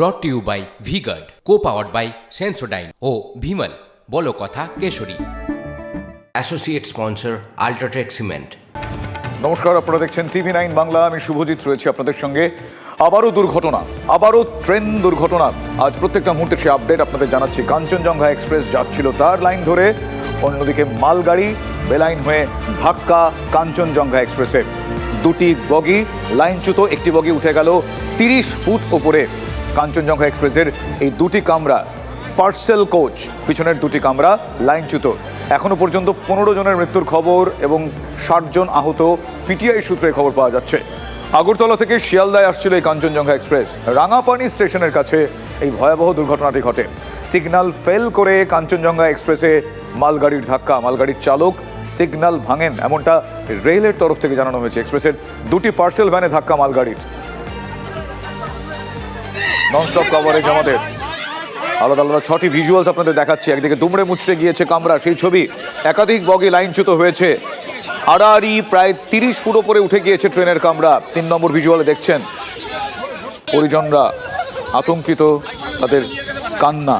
Brought to you by V Guard co powered by Sensodyne ও ভিমল বলো কথা Kesari. Associate sponsor UltraTech cement নমস্কার আপনারা দেখছেন টিভি নাইন বাংলা। আমি শুভজিৎ রয়েছি আপনাদের সঙ্গে। আবারও দুর্ঘটনা আবারও ট্রেন দুর্ঘটনা। আজ প্রত্যেকটা মুহূর্তে সে আপডেট আপনাদের জানাচ্ছি। কাঞ্চনজঙ্ঘা এক্সপ্রেস যাচ্ছিল তার লাইন ধরে। অন্যদিকে মালগাড়ি বেলাইন হয়ে ধাক্কা কাঞ্চনজঙ্ঘা এক্সপ্রেসের দুটি বগি লাইনচ্যুত একটি বগি উঠে গেল তিরিশ ফুট ওপরে। কাঞ্চনজঙ্ঘা এক্সপ্রেসের এই দুটি কামরা, পার্সেল কোচ, পিছনের দুটি কামরা লাইনচ্যুত। এখনও পর্যন্ত পনেরো জনের মৃত্যুর খবর এবং ষাট জন আহত পিটিআই সূত্রে খবর পাওয়া যাচ্ছে। আগরতলা থেকে শিয়ালদায় আসছিল এই কাঞ্চনজঙ্ঘা এক্সপ্রেস। রাঙাপানি স্টেশনের কাছে এই ভয়াবহ দুর্ঘটনাটি ঘটে। সিগন্যাল ফেল করে কাঞ্চনজঙ্ঘা এক্সপ্রেসে মালগাড়ির ধাক্কা। মালগাড়ির চালক সিগন্যাল ভাঙেন, এমনটা রেলের তরফ থেকে জানানো হয়েছে। এক্সপ্রেসের দুটি পার্সেল ভ্যানে ধাক্কা মালগাড়ির। ননস্টপ কভারেজ আমাদের। আলাদা আলাদা ছটি ভিজুয়ালস আপনাদের দেখাচ্ছি। একদিকে দুমড়ে মুচড়ে গিয়েছে কামরা, সেই ছবি একাধিক বগি লাইনচ্যুত হয়েছে। আড়াআড়ি প্রায় তিরিশ ফুট ওপরে উঠে গিয়েছে ট্রেনের কামরা। তিন নম্বর ভিজুয়ালে দেখছেন পরিজনরা আতঙ্কিত, তাদের কান্না।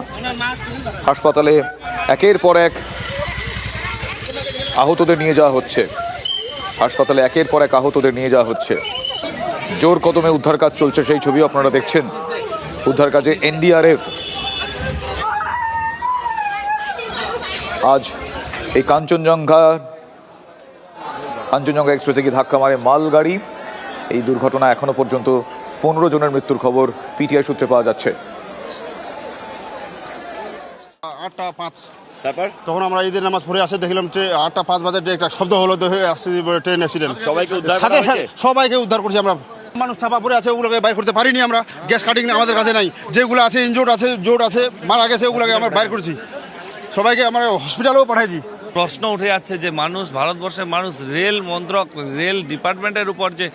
হাসপাতালে একের পর এক আহতদের নিয়ে যাওয়া হচ্ছে। হাসপাতালে একের পর এক আহতদের নিয়ে যাওয়া হচ্ছে। জোর কদমে উদ্ধার কাজ চলছে, সেই ছবি আপনারা দেখছেন। উদ্ধার কাজে এনডিআরএফ। আজ এই কাঞ্চনজঙ্ঘা কাঞ্চনজঙ্ঘা এক্সপ্রেসে গিয়ে ধাক্কা মারে মালগাড়ি। এই দুর্ঘটনা এখনও পর্যন্ত পনেরো জনের মৃত্যুর খবর পিটিআই সূত্রে পাওয়া যাচ্ছে। আটটা পাঁচ। তারপর? তখন আমরা ঈদের নামাজ পড়ে আসে দেখলাম যে আটটা পাঁচ বাজে একটা শব্দ হলো দেখে আসছে ট্রেন অ্যাক্সিডেন্ট সবাইকে উদ্ধার? সাথে সবাইকে উদ্ধার করছি আমরা। মানুষ চাপা পড়ে আছে ওগুলোকে বাইর করতে পারিনি আমরা। গ্যাস কাটিং আমাদের কাছে নাই। যেগুলো আছে ইনজোর্ড আছে জোর আছে মারা গেছে ওগুলোকে আমরা বাইর করেছি। সবাইকে আমরা হসপিটালেও পাঠাইছি। প্রশ্ন উঠে যাচ্ছে যে মানুষ ভারতবর্ষের মানুষ রেল মন্ত্রক রেল ডিপার্টমেন্টের উপর যে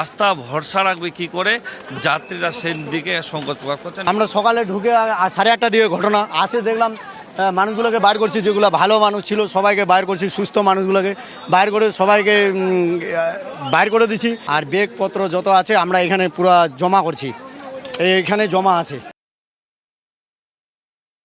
আস্থা ভরসা রাখবে কি করে? যাত্রীরা সেই দিকে সংকোচ প্রকাশ করছেন। আমরা সকালে ঢুকে সাড়ে আটটা দিকে ঘটনা আসে দেখলাম মানুষগুলোকে বাইর করছি, যেগুলো ভালো মানুষ ছিল, সবাইকে বাইর করছি, সুস্থ মানুষগুলোকে বাইর করে, সবাইকে বাইর করে দিছি। আর বেগপত্র যত আছে, আমরা এখানে পুরো জমা করছি। এখানে জমা আছে।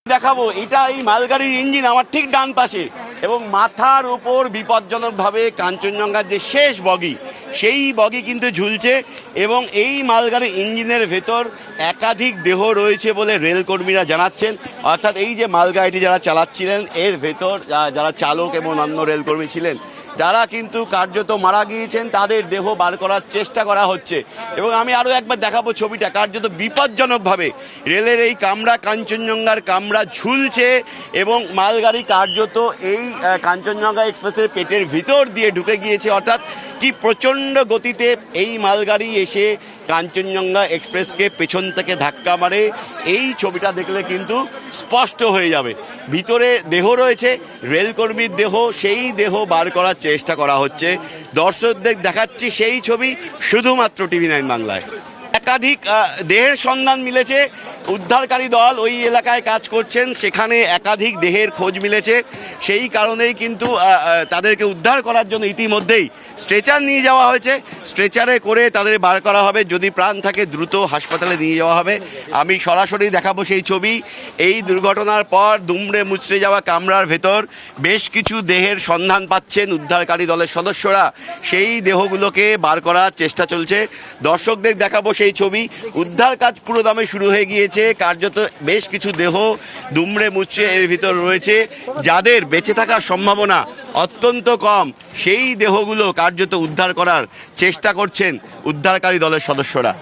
দেখাবো, এটা এই মালগাড়ির ইঞ্জিন আমার ঠিক ডান পাশে। এবং মাথার উপর বিপজ্জনকভাবে কাঞ্চনজঙ্ঘার যে শেষ বগি সেই বগি কিন্তু ঝুলছে এবং এই মালগাড়ি ইঞ্জিনের ভেতর একাধিক দেহ রয়েছে বলে রেলকর্মীরা জানাচ্ছেন। অর্থাৎ এই যে মালগাড়িটি যারা চালাচ্ছিলেন, এর ভেতর যারা চালক এবং অন্য রেলকর্মী ছিলেন যারা কিন্তু কার্যত মারা গিয়েছেন, তাদের দেহ বার করার চেষ্টা করা হচ্ছে। এবং আমি আরও একবার দেখাবো ছবিটা, কার্যত বিপজ্জনকভাবে। রেলের এই কামরা, কাঞ্চনজঙ্ঘার কামরা ঝুলছে এবং মালগাড়ি কার্যত এই কাঞ্চনজঙ্ঘা এক্সপ্রেসের পেটের ভিতর দিয়ে ঢুকে গিয়েছে। অর্থাৎ কি প্রচণ্ড গতিতে এই মালগাড়ি এসে কাঞ্চনজঙ্ঘা এক্সপ্রেসকে পেছন থেকে ধাক্কা মারে, এই ছবিটা দেখলে কিন্তু স্পষ্ট হয়ে যাবে। ভিতরে দেহ রয়েছে, রেলকর্মীর দেহ, সেই দেহ বার করার চেষ্টা করা হচ্ছে। দর্শকদের দেখাচ্ছি সেই ছবি শুধুমাত্র টিভি নাইন বাংলায়। একাধিক দেহের সন্ধান মিলেছে। উদ্ধারকারী দল ওই এলাকায় কাজ করছেন, সেখানে একাধিক দেহের খোঁজ মিলেছে। সেই কারণেই কিন্তু তাদেরকে উদ্ধার করার জন্য ইতিমধ্যেই স্ট্রেচার নিয়ে যাওয়া হয়েছে। স্ট্রেচারে করে তাদের বার করা হবে। যদি প্রাণ থাকে, দ্রুত হাসপাতালে নিয়ে যাওয়া হবে। আমি সরাসরি দেখাবো সেই ছবি। এই দুর্ঘটনার পর দুমড়ে মুচড়ে যাওয়া কামরার ভেতর বেশ কিছু দেহের সন্ধান পাচ্ছেন উদ্ধারকারী দলের সদস্যরা। সেই দেহগুলোকে বার করার চেষ্টা চলছে। দর্শকদের দেখাবো সেই ছবি। উদ্ধার কাজ পুরো দামে শুরু হয়ে গিয়েছে। কার্যত বেশ কিছু দেহ দুমড়ে মুচড়ে এর ভিতর রয়েছে। যাদের বেঁচে থাকার সম্ভাবনা অত্যন্ত কম, সেই দেহগুলো কার্যত উদ্ধার করার চেষ্টা করছেন উদ্ধারকারী দলের সদস্যরা।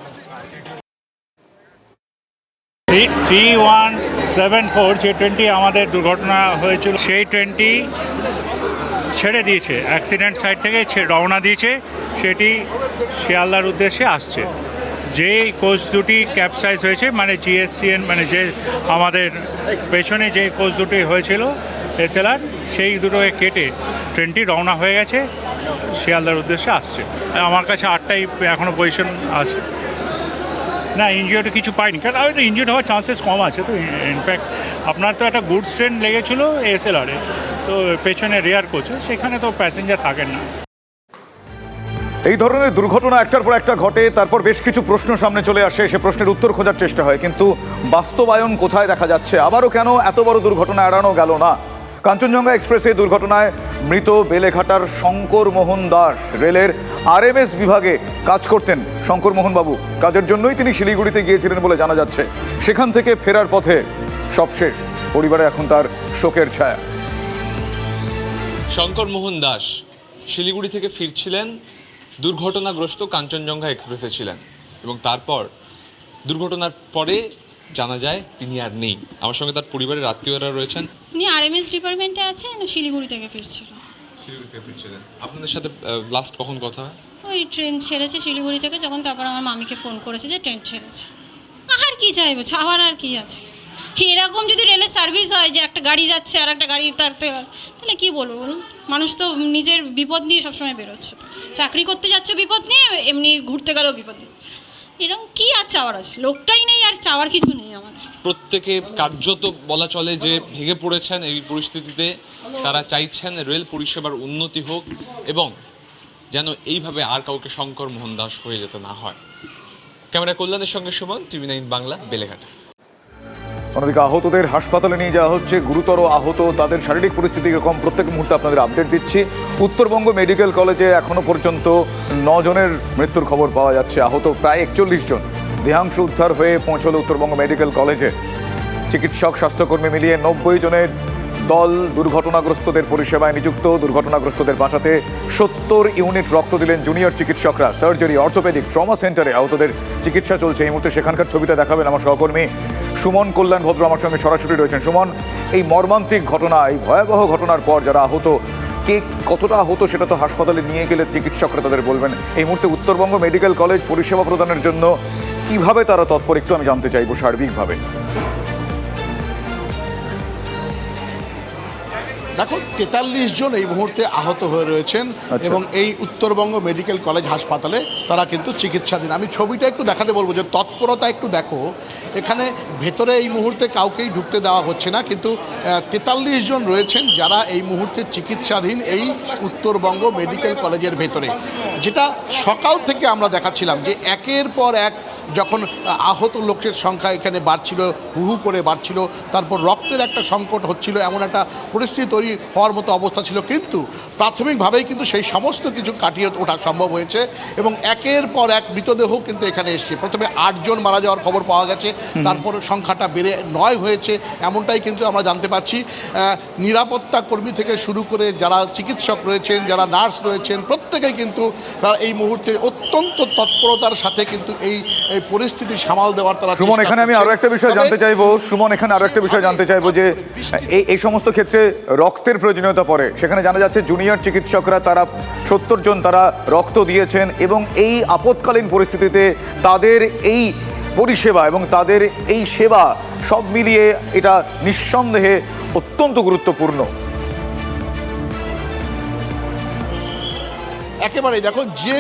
থ্রি ওয়ান সেভেন ফোর, যে ট্রেনটি আমাদের দুর্ঘটনা হয়েছিল, সেই ট্রেনটি ছেড়ে দিয়েছে। অ্যাক্সিডেন্ট সাইড থেকে রওনা দিয়েছে। সেটি শিয়ালদার উদ্দেশ্যে আসছে। যে কোচ দুটি ক্যাপসাইজ হয়েছে মানে জিএসসিএন মানে যে আমাদের পেছনে যে কোচ দুটি হয়েছিল এসএলআর সেই দুটোকে কেটে ট্রেনটি রওনা হয়ে গেছে, শিয়ালদার উদ্দেশ্যে আসছে। আমার কাছে আটটাই এখনও পজিশন আছে। না ইনজিওর্ড কিছু পাইনি, কারণ আমি তো ইনজিওর্ড হওয়ার চান্সেস কম আছে। তো ইনফ্যাক্ট আপনার তো একটা গুডস ট্রেন লেগেছিলো এসএলআরে তো পেছনে রেয়ার কোচে সেখানে তো প্যাসেঞ্জার থাকেন না। এই ধরনের দুর্ঘটনা একটার পর একটা ঘটে, তারপর বেশ কিছু প্রশ্ন সামনে চলে আসে, সে প্রশ্নের উত্তর খোঁজার চেষ্টা হয়। কিন্তু বাস্তবায়ন কোথায় দেখা যাচ্ছে? আবারও কেন এত বড় দুর্ঘটনা এড়ানো গেল না? কাঞ্চনজঙ্ঘা এক্সপ্রেসে দুর্ঘটনায় মৃত বেলেঘাটার শঙ্কর মোহন দাস। রেলের আরএমএস বিভাগে কাজ করতেন শঙ্কর বাবু কাজের জন্যই তিনি শিলিগুড়িতে গিয়েছিলেন বলে জানা যাচ্ছে। সেখান থেকে ফেরার পথে সব শেষ পরিবারে এখন তার শোকের ছায়া। শঙ্কর মোহন দাস, শিলিগুড়ি থেকে ফিরছিলেন। দুর্ঘটনাগ্রস্ত কাঞ্চনজঙ্ঘা এক্সপ্রেসে ছিলেন এবং তারপর দুর্ঘটনার পরে জানা যায় তিনি আর নেই। আমার সঙ্গে তার পরিবারের আত্মীয়রা রয়েছেন। উনি আরএমএস ডিপার্টমেন্টে আছেন শিলিগুড়ি থেকে ফিরছিল। আপনাদের সাথে লাস্ট কখন কথা হয়? ওই ট্রেন ছেড়েছে শিলিগুড়ি থেকে যখন তারপর আমার মামিকে ফোন করেছে যে ট্রেন ছেড়েছে। আর কি চাইব? চাওয়ার আর কি আছে? এরকম যদি রেলের সার্ভিস হয় যে একটা গাড়ি যাচ্ছে আর একটা গাড়ি তারতে তাহলে কী বলব বলুন? মানুষ তো নিজের বিপদ নিয়ে সবসময় বেরোচ্ছে। চাকরি করতে যাচ্ছে বিপদ নিয়ে, এমনি ঘুরতে গেলেও বিপদ নিয়ে। এরকম কী আর চাওয়ার আছে? লোকটাই নেই আর চাওয়ার কিছু নেই আমাদের। প্রত্যেকে কার্যত বলা চলে যে ভেঙে পড়েছেন এই পরিস্থিতিতে। তারা চাইছেন রেল পরিষেবার উন্নতি হোক এবং যেন এইভাবে আর কাউকে শঙ্কর মোহন দাস হয়ে যেতে না হয়। ক্যামেরা কল্যাণের সঙ্গে সুমন, টিভি নাইন বাংলা, বেলেঘাটা। অন্যদিকে আহতদের হাসপাতালে নিয়ে যাওয়া হচ্ছে। গুরুতর আহত তাদের শারীরিক পরিস্থিতি এরকম। প্রত্যেক মুহূর্তে আপনাদের আপডেট দিচ্ছি। উত্তরবঙ্গ মেডিকেল কলেজে এখনও পর্যন্ত নজনের মৃত্যুর খবর পাওয়া যাচ্ছে। আহত প্রায় একচল্লিশ জন। দেহাংশ উদ্ধার হয়ে পৌঁছলো উত্তরবঙ্গ মেডিকেল কলেজে। চিকিৎসক, স্বাস্থ্যকর্মী মিলিয়ে নব্বই জনের দল দুর্ঘটনাগ্রস্তদের পরিষেবায় নিযুক্ত, দুর্ঘটনাগ্রস্তদের বাঁচাতে সত্তর ইউনিট রক্ত দিলেন জুনিয়র চিকিৎসকরা। সার্জারি, অর্থোপেডিক, ট্রমা সেন্টারে আহতদের চিকিৎসা চলছে। এই মুহূর্তে সেখানকার ছবিটা দেখাবেন আমার সহকর্মী সুমন কল্যাণ ভদ্র। আমার সঙ্গে সরাসরি রয়েছেন সুমন। এই মর্মান্তিক ঘটনা, এই ভয়াবহ ঘটনার পর যারা আহত, কে কতটা আহত সেটা তো হাসপাতালে নিয়ে গেলে চিকিৎসকরা তাদের বলবেন। এই মুহূর্তে উত্তরবঙ্গ মেডিকেল কলেজ পরিষেবা প্রদানের জন্য কীভাবে তারা তৎপর একটু আমি জানতে চাইব সার্বিকভাবে। তেতাল্লিশ জন এই মুহূর্তে আহত হয়ে রয়েছেন আচ্ছা। এবং এই উত্তরবঙ্গ মেডিকেল কলেজ হাসপাতালে তারা কিন্তু চিকিৎসাধীন। আমি ছবিটা একটু দেখাতে বলব যে তৎপরতা একটু দেখো। এখানে ভেতরে এই মুহূর্তে কাউকেই ঢুকতে দেওয়া হচ্ছে না কিন্তু তেতাল্লিশ জন রয়েছেন যারা এই মুহূর্তে চিকিৎসাধীন এই উত্তরবঙ্গ মেডিকেল কলেজের ভেতরে। যেটা সকাল থেকে আমরা দেখাচ্ছিলাম যে একের পর এক যখন আহত লোকের সংখ্যা এখানে বাড়ছিল হু হু করে বাড়ছিল তারপর রক্তের একটা সংকট হচ্ছিল এমন একটা পরিস্থিতি তৈরি হওয়ার মতো অবস্থা ছিল। কিন্তু প্রাথমিকভাবেই কিন্তু সেই সমস্ত কিছু কাটিয়ে ওঠা সম্ভব হয়েছে এবং একের পর এক মৃতদেহ কিন্তু এখানে এসছে। প্রথমে আটজন মারা যাওয়ার খবর পাওয়া গেছে তারপর সংখ্যাটা বেড়ে নয় হয়েছে এমনটাই কিন্তু আমরা জানতে পাচ্ছি। আহ, নিরাপত্তা কর্মী থেকে শুরু করে যারা চিকিৎসক রয়েছেন যারা নার্স রয়েছেন প্রত্যেকেই কিন্তু তারা এই মুহূর্তে অত্যন্ত তৎপরতার সাথে কিন্তু এই এই পরিস্থিতি সামাল দেওয়ার তারা সুমন এখানে আমি। আরও একটা বিষয় জানতে চাইব। সুমন এখানে আরও একটা বিষয় জানতে চাইব যে এই এই সমস্ত ক্ষেত্রে রক্তের প্রয়োজনীয়তা পড়ে। সেখানে জানা যাচ্ছে জুনিয়র চিকিৎসকরা তারা সত্তর জন তারা রক্ত দিয়েছেন এবং এই আপৎকালীন পরিস্থিতিতে তাদের এই পরিষেবা এবং তাদের এই সেবা সব মিলিয়ে এটা নিঃসন্দেহে অত্যন্ত গুরুত্বপূর্ণ। একেবারেই দেখো যে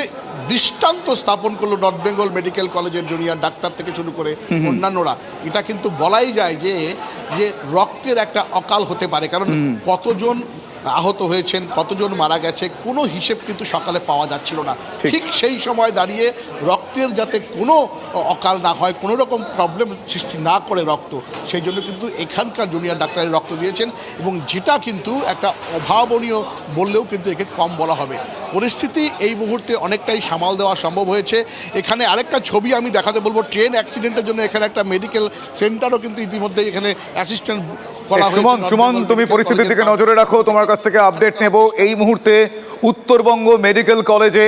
দৃষ্টান্ত স্থাপন করল নর্থ বেঙ্গল মেডিকেল কলেজের জুনিয়র ডাক্তার থেকে শুরু করে অন্যান্যরা। এটা কিন্তু বলাই যায় যে যে রক্তের একটা অকাল হতে পারে। কারণ কতজন আহত হয়েছেন কতজন মারা গেছে কোনো হিসেব কিন্তু সকালে পাওয়া যাচ্ছিল না। ঠিক। সেই সময় দাঁড়িয়ে রক্তের যাতে কোনো অকাল না হয় কোনো রকম প্রবলেম সৃষ্টি না করে রক্ত সেই জন্য কিন্তু এখানকার জুনিয়র ডাক্তারের রক্ত দিয়েছেন এবং যেটা কিন্তু একটা অভাবনীয় বললেও কিন্তু একে কম বলা হবে। পরিস্থিতি এই মুহূর্তে অনেকটাই সামাল দেওয়া সম্ভব হয়েছে। এখানে আরেকটা ছবি আমি দেখাতে বলব ট্রেন অ্যাক্সিডেন্টের জন্য এখানে একটা মেডিকেল সেন্টারও কিন্তু ইতিমধ্যে এখানে অ্যাসিস্ট্যান্ট করা হয়েছে সুমন সুমন তুমি পরিস্থিতির দিকে নজরে রাখো তোমার কাছ থেকে আপডেট নেব। এই মুহূর্তে উত্তরবঙ্গ মেডিকেল কলেজে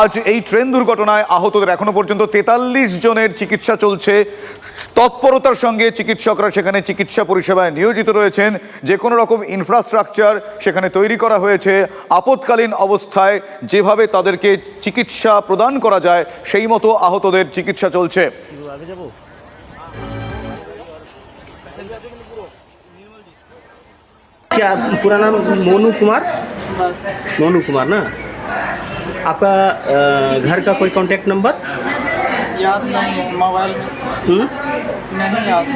আজ এই ট্রেন দুর্ঘটনায় আহতদের এখনও পর্যন্ত তেতাল্লিশ জনের চিকিৎসা চলছে। তৎপরতার সঙ্গে চিকিৎসকরা সেখানে চিকিৎসা পরিষেবায় নিয়োজিত রয়েছেন। যে কোনো রকম ইনফ্রাস্ট্রাকচার সেখানে তৈরি করা হয়েছে। আপৎকালীন অবস্থায় যেভাবে তাদেরকে চিকিৎসা প্রদান করা যায়, সেই মতো আহতদের চিকিৎসা চলছে। क्या पूरा नाम? मोनू कुमार? मोनू कुमार ना? आपका घर का कोई कॉन्टेक्ट नंबर याद नहीं मोबाइल हम्म? नहीं याद।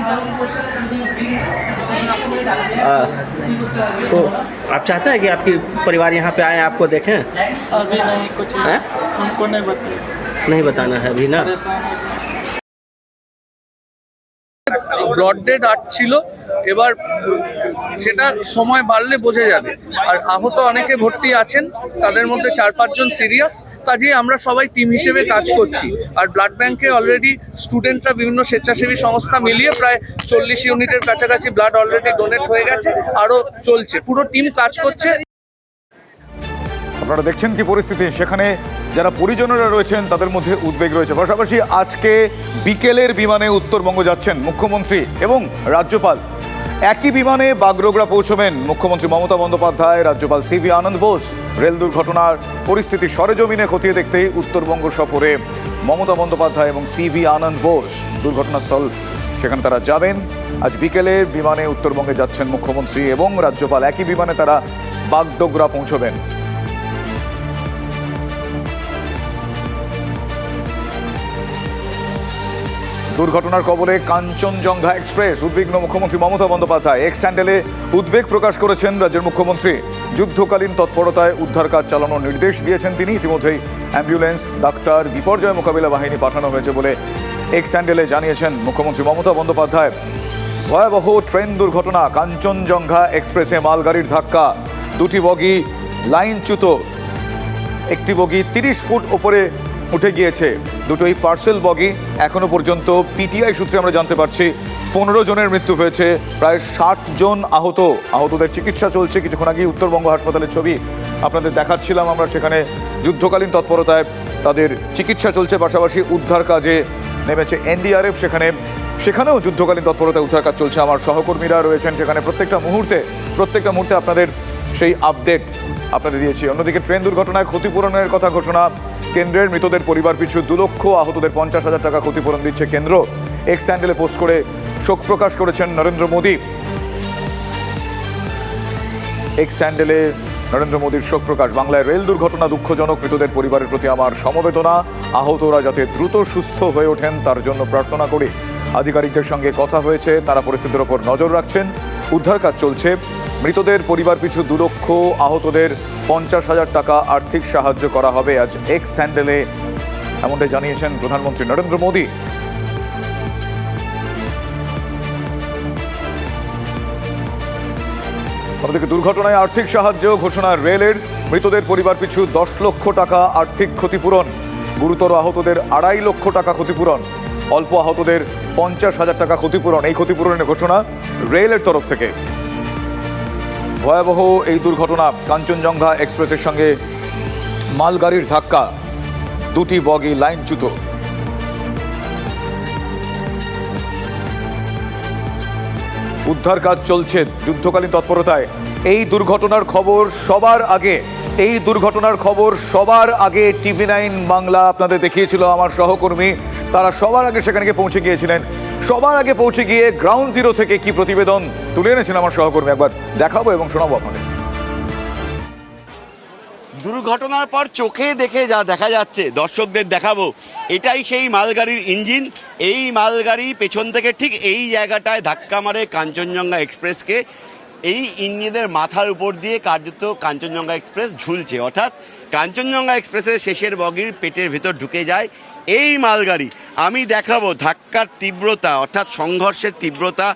तो आप चाहते हैं कि आपकी परिवार यहाँ पे आए आपको देखें? अभी नहीं कुछ है? हमको नहीं नहीं बताना है अभी ना? ब्रॉडेड आर्ट এবার সেটা সময় বাড়লে বোঝা যাবে। আর আহত অনেকে ভর্তি আছেন, তাদের মধ্যে চার পাঁচজন সিরিয়াস, কাজেই আমরা সবাই টিম হিসেবে কাজ করছি। আর ব্লাড ব্যাংকে অলরেডি স্টুডেন্টরা বিভিন্ন স্বেচ্ছাসেবী সংস্থা মিলিয়ে প্রায় চল্লিশ ইউনিটের কাছাকাছি ব্লাড অলরেডি ডোনেট হয়ে গেছে, আরও চলছে। পুরো টিম কাজ করছে। আপনারা দেখছেন কি পরিস্থিতি? সেখানে যারা পরিজনেরা রয়েছেন, তাদের মধ্যে উদ্বেগ রয়েছে। পাশাপাশি আজকে বিকেলের বিমানে উত্তরবঙ্গ যাচ্ছেন মুখ্যমন্ত্রী এবং রাজ্যপাল একই বিমানে বাগডোগরা পৌঁছবেন মুখ্যমন্ত্রী মমতা বন্দ্যোপাধ্যায়, রাজ্যপাল সিভি আনন্দ বোস। রেল দুর্ঘটনার পরিস্থিতি সরেজমিনে খতিয়ে দেখতেই উত্তরবঙ্গ সফরে মমতা বন্দ্যোপাধ্যায় এবং সিভি আনন্দ বোস। দুর্ঘটনাস্থল সেখানে তারা যাবেন। আজ বিকেলে বিমানে উত্তরবঙ্গে যাচ্ছেন মুখ্যমন্ত্রী এবং রাজ্যপাল। একই বিমানে তারা বাগডোগরা পৌঁছবেন। দুর্ঘটনার কবলে কাঞ্চনজঙ্ঘা এক্সপ্রেস, উদ্বিগ্ন মুখ্যমন্ত্রী মমতা বন্দ্যোপাধ্যায়। এক্স স্যান্ডেলে উদ্বেগ প্রকাশ করেছেন রাজ্যের মুখ্যমন্ত্রী। যুদ্ধকালীন তৎপরতায় উদ্ধার কাজ চালানোর নির্দেশ দিয়েছেন তিনি। ইতিমধ্যেই অ্যাম্বুলেন্স, ডাক্তার, বিপর্যয় মোকাবিলা বাহিনী পাঠানো হয়েছে বলে এক্স স্যান্ডেলে জানিয়েছেন মুখ্যমন্ত্রী মমতা বন্দ্যোপাধ্যায়। ভয়াবহ ট্রেন দুর্ঘটনা, কাঞ্চনজঙ্ঘা এক্সপ্রেসে মালগাড়ির ধাক্কা। দুটি বগি লাইনচ্যুত। একটি বগি তিরিশ ফুট ওপরে উঠে গিয়েছে। দুটোই পার্সেল বগি এখনও পর্যন্ত পিটিআই সূত্রে আমরা জানতে পারছি, পনেরো জনের মৃত্যু হয়েছে, প্রায় ষাট জন আহত। আহতদের চিকিৎসা চলছে। কিছুক্ষণ আগেই উত্তরবঙ্গ হাসপাতালের ছবি আপনাদের দেখাচ্ছিলাম আমরা। সেখানে যুদ্ধকালীন তৎপরতায় তাদের চিকিৎসা চলছে। পাশাপাশি উদ্ধার কাজে নেমেছে এনডিআরএফ সেখানে। সেখানেও যুদ্ধকালীন তৎপরতায় উদ্ধার কাজ চলছে। আমার সহকর্মীরা রয়েছেন সেখানে প্রত্যেকটা মুহূর্তে প্রত্যেকটা মুহূর্তে আপনাদের সেই আপডেট আপনাদের দিয়েছি। অন্যদিকে ট্রেন দুর্ঘটনায় ক্ষতিপূরণের কথা ঘোষণা কেন্দ্রের মৃতদের পরিবার পিছু দু লক্ষ, আহতদের পঞ্চাশ হাজার টাকা ক্ষতিপূরণ দিচ্ছে কেন্দ্র। এক্স স্যান্ডেলে পোস্ট করে শোক প্রকাশ করেছেন নরেন্দ্র মোদী। এক্স স্যান্ডেলে নরেন্দ্র মোদীর শোক প্রকাশ। বাংলায় রেল দুর্ঘটনা দুঃখজনক, মৃতদের পরিবারের প্রতি আমার সমবেদনা। আহতরা যাতে দ্রুত সুস্থ হয়ে ওঠেন, তার জন্য প্রার্থনা করি। আধিকারিকদের সঙ্গে কথা হয়েছে, তারা পরিস্থিতির ওপর নজর রাখছেন। উদ্ধার কাজ চলছে। মৃতদের পরিবার পিছু দু লক্ষ, আহতদের পঞ্চাশ হাজার টাকা আর্থিক সাহায্য করা হবে আজ এক্স স্যান্ডেলে এমনটাই জানিয়েছেন প্রধানমন্ত্রী নরেন্দ্র মোদী। অন্যদিকে দুর্ঘটনায় আর্থিক সাহায্য ঘোষণা রেলের। মৃতদের পরিবার পিছু দশ লক্ষ টাকা আর্থিক ক্ষতিপূরণ। গুরুতর আহতদের আড়াই লক্ষ টাকা ক্ষতিপূরণ। অল্প আহতদের পঞ্চাশ হাজার টাকা ক্ষতিপূরণ। এই ক্ষতিপূরণের ঘোষণা রেলের তরফ থেকে। ভয়াবহ এই দুর্ঘটনা কাঞ্চনজঙ্ঘা এক্সপ্রেসের সঙ্গে মালগাড়ির ধাক্কা, দুটি বগি লাইনচ্যুত উদ্ধার কাজ চলছে যুদ্ধকালীন তৎপরতায়। এই দুর্ঘটনার খবর সবার আগে, এই দুর্ঘটনার খবর সবার আগে টিভি নাইন বাংলা আপনাদের দেখিয়েছিল আমার সহকর্মী। তারা সবার আগে সেখানে পৌঁছে গিয়েছিলেন। সবার আগে পৌঁছে গিয়ে গ্রাউন্ড জিরো থেকে কি প্রতিবেদন তুলে এনেছেন আমার সহকর্মী? একবার দেখাবো এবং শোনাবো আপনাদের। দুর্ঘটনার পর চোখে দেখে যা দেখা যাচ্ছে, দর্শকদের দেখাবো। এটাই সেই মালগাড়ির ইঞ্জিন। এই মালগাড়ি পেছন থেকে ঠিক এই জায়গাটায় ধাক্কা মারে কাঞ্চনজঙ্ঘা এক্সপ্রেসকে। এই ইঞ্জিনের মাথার উপর দিয়ে কার্যত কাঞ্চনজঙ্ঘা এক্সপ্রেস ঝুলছে। অর্থাৎ কাঞ্চনজঙ্ঘা এক্সপ্রেসের শেষের বগির পেটের ভেতর ঢুকে যায়। এই মালগাড়ি, আমি দেখাবো ধাক্কার তীব্রতা, অর্থাৎ সংঘর্ষের তীব্রতা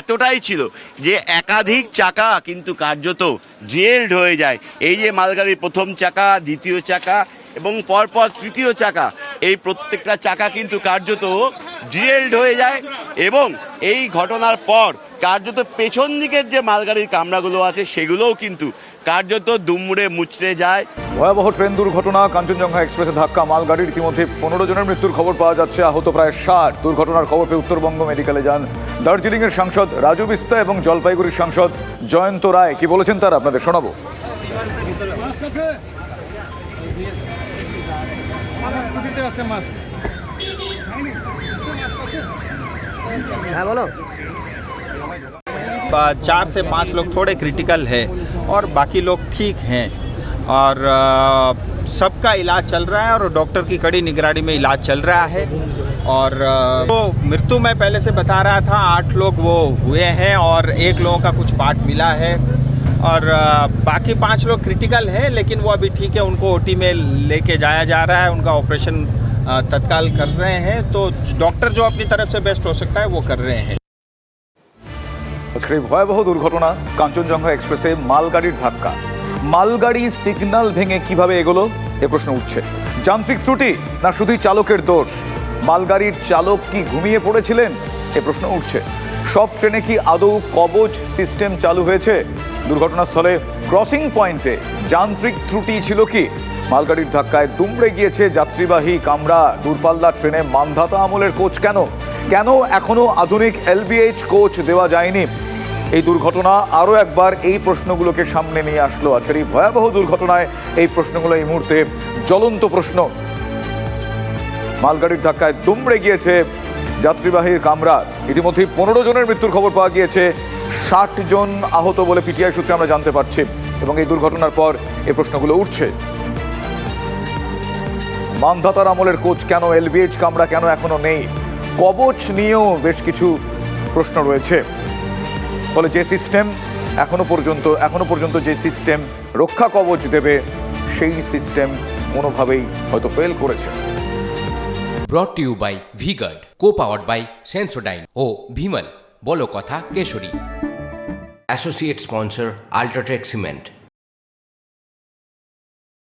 এতটাই ছিল যে একাধিক চাকা কিন্তু কার্যত ড্রেল্ড হয়ে যায়। এই যে মালগাড়ির প্রথম চাকা, দ্বিতীয় চাকা এবং পরপর তৃতীয় চাকা, এই প্রত্যেকটা চাকা কিন্তু কার্যত ড্রিয়েল্ড হয়ে যায় এবং এই ঘটনার পর কার্যত পেছন দিকের যে মালগাড়ির কামরাগুলো আছে, সেগুলোও কিন্তু কার্যত দুমড়ে মুচড়ে যায়। ভয়াবহ ট্রেন দুর্ঘটনা কাঞ্চনজঙ্ঘা এক্সপ্রেসে ধাক্কা মালগাড়ির ইতিমধ্যে পনেরো জনের মৃত্যুর খবর পাওয়া যাচ্ছে আহত প্রায় ষাট। দুর্ঘটনার খবর পেয়ে উত্তরবঙ্গ মেডিকেলে যান দার্জিলিংয়ের সাংসদ রাজু বিস্তা এবং জলপাইগুড়ির সাংসদ জয়ন্ত রায়। কি বলেছেন তারা? আপনাদের শোনাবো। হ্যাঁ বলো। चार से पाँच लोग थोड़े क्रिटिकल है और बाकी लोग ठीक हैं। और सबका इलाज चल रहा है और डॉक्टर की कड़ी निगरानी में इलाज चल रहा है। और वो मृत्यु मैं पहले से बता रहा था, आठ लोग वो हुए हैं और एक लोगों का कुछ पार्ट मिला है। और बाकी पाँच लोग क्रिटिकल हैं, लेकिन वो अभी ठीक है, उनको ओटी में लेके जाया जा रहा है, उनका ऑपरेशन तत्काल कर रहे हैं। तो डॉक्टर जो अपनी तरफ़ से बेस्ट हो सकता है, वो कर रहे हैं। আজকের এই ভয়াবহ দুর্ঘটনা কাঞ্চনজঙ্ঘা এক্সপ্রেসে মালগাড়ির ধাক্কা। মালগাড়ি সিগন্যাল ভেঙে কীভাবে এগোলো? এ প্রশ্ন উঠছে। যান্ত্রিক ত্রুটি না শুধুই চালকের দোষ? মালগাড়ির চালক কি ঘুমিয়ে পড়েছিলেন? এ প্রশ্ন উঠছে। সব ট্রেনে কি আদৌ কবচ সিস্টেম চালু হয়েছে? দুর্ঘটনাস্থলে ক্রসিং পয়েন্টে যান্ত্রিক ত্রুটি ছিল কি? মালগাড়ির ধাক্কায় দুমড়ে গিয়েছে যাত্রীবাহী কামরা। দূরপাল্লা ট্রেনে মানধাতা আমলের কোচ কেন? কেন এখনও আধুনিক এলবিএইচ কোচ দেওয়া যায়নি? এই দুর্ঘটনা আরও একবার এই প্রশ্নগুলোকে সামনে নিয়ে আসলো আজকের এই ভয়াবহ দুর্ঘটনায়। এই প্রশ্নগুলো এই মুহূর্তে জ্বলন্ত প্রশ্ন। মালগাড়ির ধাক্কায় দুমড়ে গিয়েছে যাত্রীবাহীর কামরা। ইতিমধ্যেই পনেরো জনের মৃত্যুর খবর পাওয়া গিয়েছে। ষাট জন আহত বলে পিটিআই সূত্রে আমরা জানতে পারছি এবং এই দুর্ঘটনার পর এই প্রশ্নগুলো উঠছে। মানধাতার আমলের কোচ কেন এলবিএইচ কামরা কেন এখনও নেই? কবচ নিয়েও বেশ কিছু প্রশ্ন রয়েছে। ফলে যে সিস্টেম এখনও পর্যন্ত এখনও পর্যন্ত যে সিস্টেম রক্ষা কবচ দেবে সেই সিস্টেম কোনোভাবেই হয়তো ফেল করেছে। Brought to you by V Guard co powered by Sensodyne ও ভিমল বলো কথা Kesari. Associate sponsor UltraTech cement